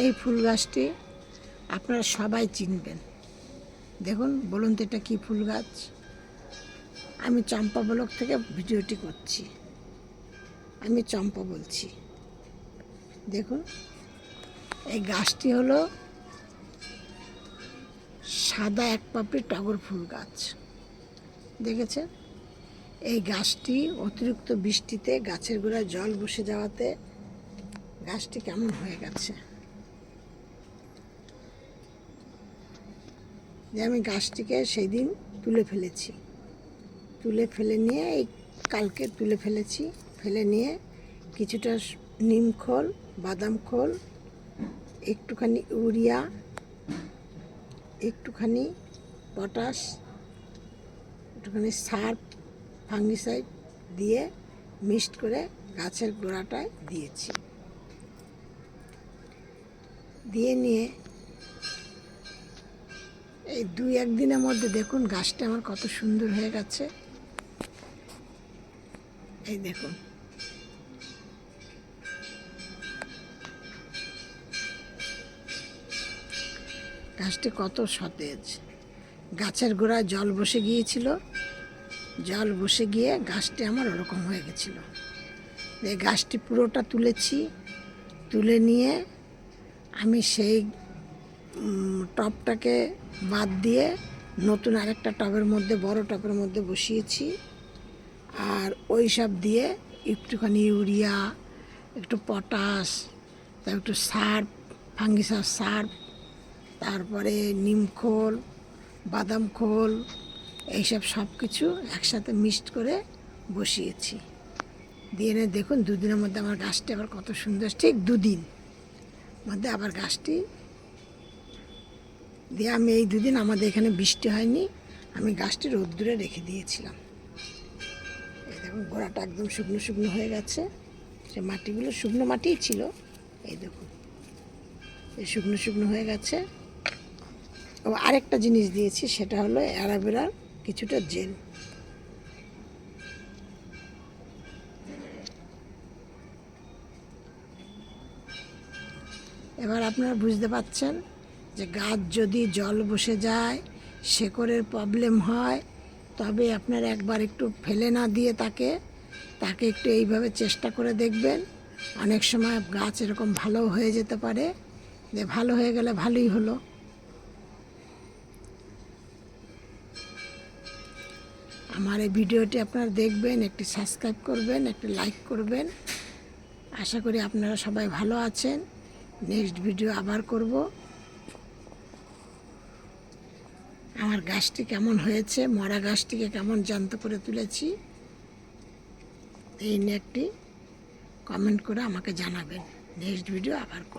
এই ফুল গাছটি আপনারা সবাই চিনবেন। দেখুন, বলুন তো এটা কী ফুল গাছ? আমি চম্পা ব্লক থেকে ভিডিওটি করছি। আমি চম্পা বলছি। দেখুন, এই গাছটি হলো সাদা এক পাপড়ি টগর ফুল গাছ। দেখেছেন? এই গাছটি অতিরিক্ত বৃষ্টিতে গাছের গোড়ায় জল বসে যাওয়াতে গাছটি কেমন হয়ে গেছে? যে আমি গাছটিকে সেই দিন তুলে ফেলেছি। তুলে ফেলে নিয়ে এই কালকে তুলে ফেলেছি। ফেলে নিয়ে কিছুটা নিম খোল, বাদাম খোল, একটুখানি ইউরিয়া, একটুখানি পটাশ, একটুখানি সার, ফাঙ্গিসাইড দিয়ে মিক্সড করে গাছের গোড়াটায় দিয়েছি। দিয়ে নিয়ে এই দুই একদিনের মধ্যে দেখুন গাছটা আমার কত সুন্দর হয়ে গেছে। এই দেখুন। গাছটি কত সতেজ। গাছের গোড়ায় জল বসে গিয়েছিল। জল বসে গিয়ে গাছটি আমার ওরকম হয়ে গেছিল। এই গাছটি পুরোটা তুলেছি। তুলে নিয়ে আমি সেই উম, টবটাকে বাদ দিয়ে নতুন আরেকটা টবের মধ্যে বড় টবের মধ্যে বসিয়েছি। আর ওই সব দিয়ে একটুখানি ইউরিয়া একটু পটাশ তারপর একটু সার ফাঙ্গিসার সার তারপরে নিম খোল বাদাম খোল এইসব সব কিছু একসাথে মিক্সড করে বসিয়েছি। দিয়ে এনে দেখুন দুদিনের মধ্যে আমার গাছটি আবার কত সুন্দর ঠিক দুদিন মধ্যে আবার গাছটি দিয়ে আমি এই দুদিন আমাদের এখানে বৃষ্টি হয়নি, আমি গাছটি রোদ্দুরে রেখে দিয়েছিলাম। এই দেখুন, গোড়াটা একদম শুকনো শুকনো হয়ে গেছে। সে মাটিগুলো শুকনো মাটিই ছিল, এই দেখুন, এই শুকনো শুকনো হয়ে গেছে। ও, আরেকটা জিনিস দিয়েছি, সেটা হলো অ্যারাবেরার কিছুটা জেল। এবার আপনারা বুঝতে পাচ্ছেন যে গাছ যদি জল বসে যায়, শেকড়ের প্রবলেম হয়, তবে আপনার একবার একটু ফেলে না দিয়ে তাকে তাকে একটু এইভাবে চেষ্টা করে দেখবেন। অনেক সময় গাছ এরকম ভালো হয়ে যেতে পারে। যে ভালো হয়ে গেলে ভালোই হলো। আমার এই ভিডিওটি আপনারা দেখবেন, একটি সাবস্ক্রাইব করবেন, একটি লাইক করবেন। আশা করি আপনারা সবাই ভালো আছেন। নেক্সট ভিডিও আবার করব। আমার গাছটি কেমন হয়েছে, মরা গাছটিকে কেমন জ্যান্ত করে তুলেছি, এই নিয়ে একটি কমেন্ট করে আমাকে জানাবেন। নেক্সট ভিডিও আবার করব।